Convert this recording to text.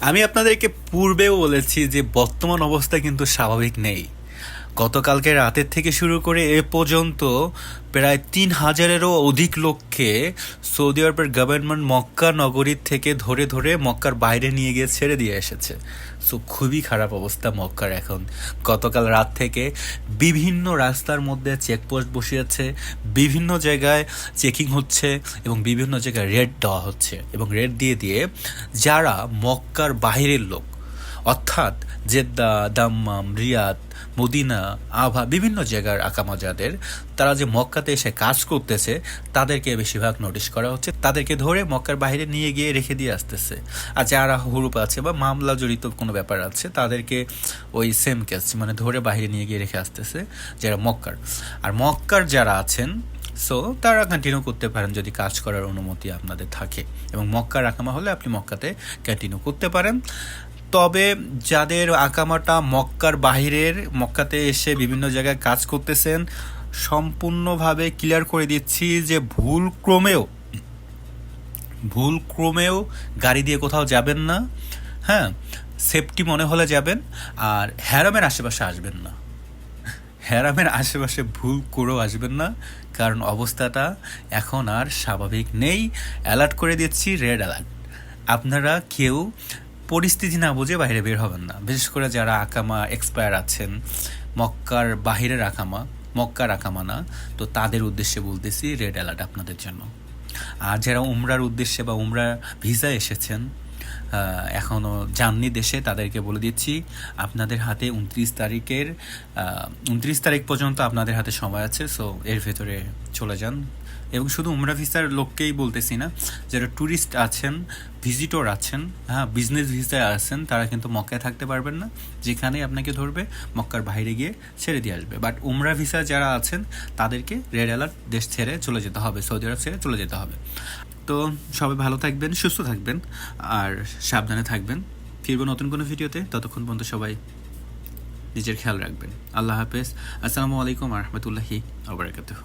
আমি আপনাদেরকে পূর্বেও বলেছি যে বর্তমান অবস্থা কিন্তু স্বাভাবিক নেই। গতকালকে রাতের থেকে শুরু করে এ পর্যন্ত প্রায় তিন হাজারেরও অধিক লোককে সৌদি আরবের গভর্নমেন্ট মক্কা নগরীর থেকে ধরে ধরে মক্কার বাইরে নিয়ে গিয়ে ছেড়ে দিয়ে এসেছে। সো খুবই খারাপ অবস্থা মক্কার এখন। গতকাল রাত থেকে বিভিন্ন রাস্তার মধ্যে চেকপোস্ট বসিয়েছে, বিভিন্ন জায়গায় চেকিং হচ্ছে এবং বিভিন্ন জায়গায় রেড দেওয়া হচ্ছে এবং রেড দিয়ে দিয়ে যারা মক্কার বাইরের লোক অর্থাৎ জেদ্দা, দাম্মাম, রিয়াদ, মদিনা, আভা বিভিন্ন জায়গার আকামা যাদের তারা যে মক্কাতে এসে কাজ করতেছে, তাদেরকে বেশিরভাগ নোটিশ করা হচ্ছে। তাদেরকে ধরে মক্কার বাইরে নিয়ে গিয়ে রেখে দিয়ে আসতেছে। আর যারা হুরুপ আছে বা মামলা জড়িত কোনো ব্যাপার আছে, তাদেরকে ওই সেম কেস মানে ধরে বাইরে নিয়ে গিয়ে রেখে আসতেছে যারা মক্কার। আর মক্কার যারা আছেন সো তারা কন্টিনিউ করতে পারেন যদি কাজ করার অনুমতি আপনাদের থাকে। এবং মক্কা আকামা হলে আপনি মক্কাতে কন্টিনিউ করতে পারেন। তবে যাদের আকামাটা মক্কার বাহিরের, মক্কাতে এসে বিভিন্ন জায়গায় কাজ করতেছেন, সম্পূর্ণভাবে ক্লিয়ার করে দিচ্ছি যে ভুল ক্রমেও ভুল ক্রমেও গাড়ি দিয়ে কোথাও যাবেন না হ্যাঁ? সেফটি মনে হলে যাবেন, আর হ্যারামের আশেপাশে আসবেন না। হ্যারামের আশেপাশে ভুল করেও আসবেন না, কারণ অবস্থাটা এখন আর স্বাভাবিক নেই। অ্যালার্ট করে দিচ্ছি রেড অ্যালার্ট আপনারা কেউ পরিস্থিতি না বুঝে বাইরে বের হবেন না। বিশেষ করে যারা আকামা এক্সপায়ার আছেন, মক্কার বাহিরের আকামা, মক্কার আকামা না, তো তাদের উদ্দেশ্যে বলতেছি রেড অ্যালার্ট আপনাদের জন্য। আর যারা উমরার উদ্দেশ্যে বা উমরা ভিসা এসেছেন এখনও যাননি দেশে, তাদেরকে বলে দিচ্ছি, আপনাদের হাতে উনত্রিশ তারিখের উনত্রিশ তারিখ পর্যন্ত আপনাদের হাতে সময় আছে সো এর ভেতরে চলে যান। এবং শুধু উমরা ভিসার লোককেই বলতেছি না, যারা ট্যুরিস্ট আছেন ভিজিটর আছেন হ্যাঁ বিজনেস ভিসায় আছেন, তারা কিন্তু মক্কায় থাকতে পারবেন না যেখানে আপনাকে ধরবে, মক্কার বাইরে গিয়ে ছেড়ে দিয়ে আসবে। বাট উমরা ভিসা যারা আছেন, তাদেরকে রেড অ্যালার্ট দেশ ছেড়ে চলে যেতে হবে, সৌদি আরব ছেড়ে চলে যেতে হবে। তো সবাই ভালো থাকবেন, সুস্থ থাকবেন আর সাবধানে থাকবেন। ফিরবো নতুন কোনো ভিডিওতে, ততক্ষণ পর্যন্ত সবাই নিজের খেয়াল রাখবেন। আল্লাহ হাফেজ। আসসালামু আলাইকুম আহমতুল্লাহি আবরাকাতুহ